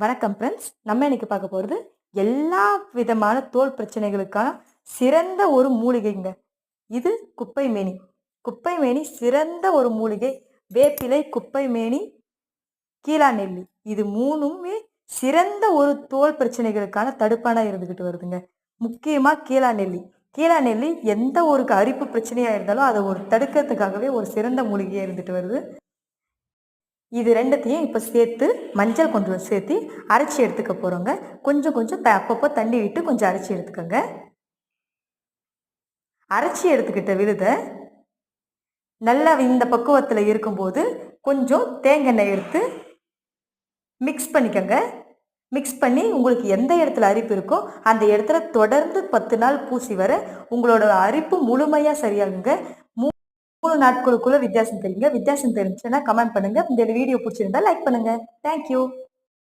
வணக்கம் ஃப்ரெண்ட்ஸ் நம்ம இன்னைக்கு பார்க்க போகிறது எல்லா விதமான தோல் பிரச்சனைகளுக்கான சிறந்த ஒரு மூலிகைங்க. இது குப்பை மேனி. குப்பை மேனி சிறந்த ஒரு மூலிகை. வேப்பிலை குப்பை மேனி கீழா நெல்லி. இது மூணுமே சிறந்த ஒரு தோல் பிரச்சனைகளுக்கான தடுப்பானா இருந்துக்கிட்டு வருதுங்க. முக்கியமாக கீழா நெல்லி. கீழா நெல்லி எந்த ஒரு அரிப்பு பிரச்சனையாக இருந்தாலும் அதை ஒரு தடுக்கிறதுக்காகவே ஒரு சிறந்த மூலிகையாக இருந்துட்டு வருது. இது ரெண்டுத்தையும் இப்போ சேர்த்து மஞ்சள் கொஞ்சம் சேர்த்து அரைச்சி எடுத்துக்க போகிறோங்க கொஞ்சம் கொஞ்சம் த அப்பப்போ தண்ணி விட்டு கொஞ்சம் அரைச்சி எடுத்துக்கோங்க. அரைச்சி எடுத்துக்கிட்ட விழுதை நல்லா இந்த பக்குவத்தில் இருக்கும்போது கொஞ்சம் தேங்காய் எடுத்து மிக்ஸ் பண்ணிக்கோங்க. மிக்ஸ் பண்ணி உங்களுக்கு எந்த இடத்துல அரிப்பு இருக்கோ அந்த இடத்துல தொடர்ந்து பத்து நாள் பூசி வர உங்களோட அரிப்பு முழுமையாக சரியாகுங்க. மூ- மூணு நாட்களுக்குள்ள வித்தியாசம் தெரியுங்க. வித்தியாசம் தெரிஞ்சுன்னா கமெண்ட் பண்ணுங்க. இந்த வீடியோ பிடிச்சிருந்தா லைக் பண்ணுங்க. தேங்க்யூ